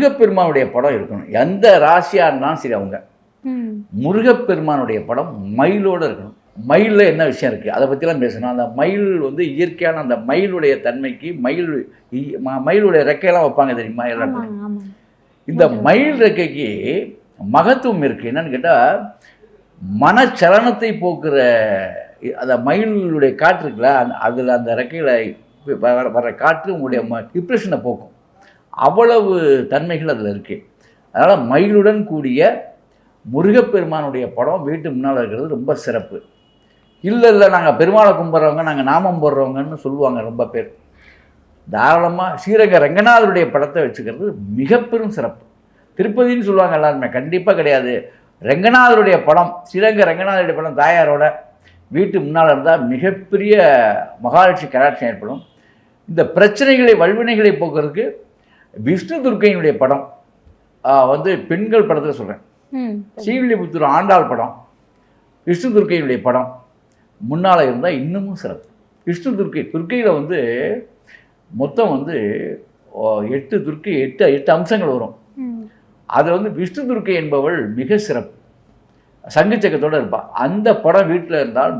முருகப்பெருமானுடைய படம் இருக்கணும். எந்த ராசியாக இருந்தாலும் சரி அவங்க. முருகப்பெருமானுடைய படம் மயிலோடு இருக்கணும். மயிலில் என்ன விஷயம் இருக்குது அதை பற்றிலாம் பேசணும். அந்த மயில் வந்து இயற்கையான அந்த மயிலுடைய தன்மைக்கு மயில் மயிலுடைய ரெக்கையெல்லாம் வைப்பாங்க தெரியுமா எல்லா இடத்துலையும். ஆமாங்க ஆமாங்க. இந்த மயில் ரெக்கைக்கு மகத்துவம் இருக்குது என்னன்னு கேட்டால் மனச்சலனத்தை போக்குற அந்த மயிலுடைய காற்று இருக்குல்ல அந்த அதில் அந்த ரெக்கையில் வர காற்று உங்களுடைய டிப்ரெஷனை போக்கும். அவ்வளவு தன்மைகள் அதில் இருக்குது அதனால் மயிலுடன் கூடிய முருகப்பெருமானுடைய படம் வீட்டு முன்னால் இருக்கிறது ரொம்ப சிறப்பு. இல்லை இல்லை நாங்கள் பெருமாளை கும்பிட்றவங்க நாங்கள் நாமம் போடுறவங்கன்னு சொல்லுவாங்க ரொம்ப பேர். தாராளமாக ஸ்ரீரங்க ரங்கநாதருடைய படத்தை வச்சுக்கிறது மிக பெரும் சிறப்பு. திருப்பதின்னு சொல்லுவாங்க எல்லாருமே கண்டிப்பாக கிடையாது. ரங்கநாதருடைய படம் ஸ்ரீரங்க ரங்கநாதருடைய படம் தாயாரோட வீட்டு முன்னால் இருந்தால் மிகப்பெரிய மகாலட்சுமி கராட்சி ஏற்படும். இந்த பிரச்சனைகளை வல்வினைகளை போக்குறதுக்கு விஷ்ணு துர்க்கையினுடைய படம் வந்து பெண்கள் படத்தில் சொல்கிறேன். ஸ்ரீவில்லிபுத்தூர் ஆண்டாள் படம் விஷ்ணு துர்க்கையினுடைய படம் முன்னால் இருந்தால் இன்னமும் சிறப்பு. விஷ்ணு துர்க்கை துர்க்கையில் வந்து மொத்தம் வந்து எட்டு துர்க்கை எட்டு எட்டு அம்சங்கள் வரும். ம். அதில் வந்து விஷ்ணு துர்க்கை என்பவள் மிக சிறப்பு. சங்கு சக்கரத்தோடு இருப்பாள் அந்த படம் வீட்டில் இருந்தால்